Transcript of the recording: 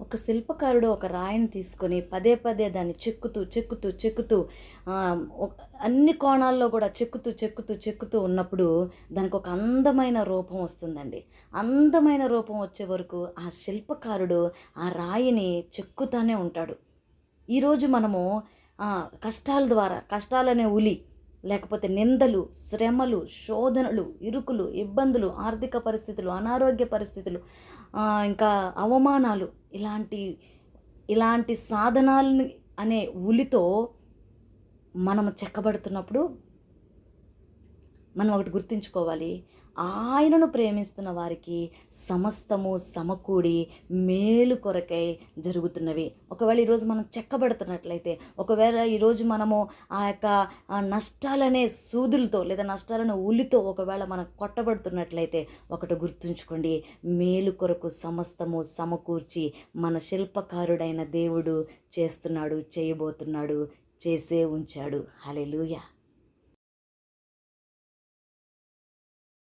ఒక శిల్పకారుడు ఒక రాయిని తీసుకొని పదే పదే దాన్ని చెక్కుతూ చెక్కుతూ చెక్కుతూ అన్ని కోణాల్లో కూడా చెక్కుతూ చెక్కుతూ చెక్కుతూ ఉన్నప్పుడు దానికి ఒక అందమైన రూపం వస్తుందండి. అందమైన రూపం వచ్చే వరకు ఆ శిల్పకారుడు ఆ రాయిని చెక్కుతానే ఉంటాడు. ఈరోజు మనము కష్టాల ద్వారా కష్టాలనే ఉలి లేకపోతే నిందలు శ్రమలు శోధనలు ఇరుకులు ఇబ్బందులు ఆర్థిక పరిస్థితులు అనారోగ్య పరిస్థితులు ఇంకా అవమానాలు ఇలాంటి ఇలాంటి సాధనాలని అనే ఉలితో మనం చెక్కబడుతున్నప్పుడు మనం ఒకటి గుర్తుంచుకోవాలి. ఆయనను ప్రేమిస్తున్న వారికి సమస్తము సమకూడి మేలు కొరకై జరుగుతున్నవి. ఒకవేళ ఈరోజు మనం చెక్కబడుతున్నట్లయితే ఒకవేళ ఈరోజు మనము ఆ యొక్క నష్టాలనే సూదులతో లేదా నష్టాలను ఉలితో ఒకవేళ మనం కొట్టబడుతున్నట్లయితే ఒకటి గుర్తుంచుకోండి. మేలు కొరకు సమస్తము సమకూర్చి మన శిల్పకారుడైన దేవుడు చేస్తున్నాడు చేయబోతున్నాడు చేసే ఉంచాడు. హలెలూయా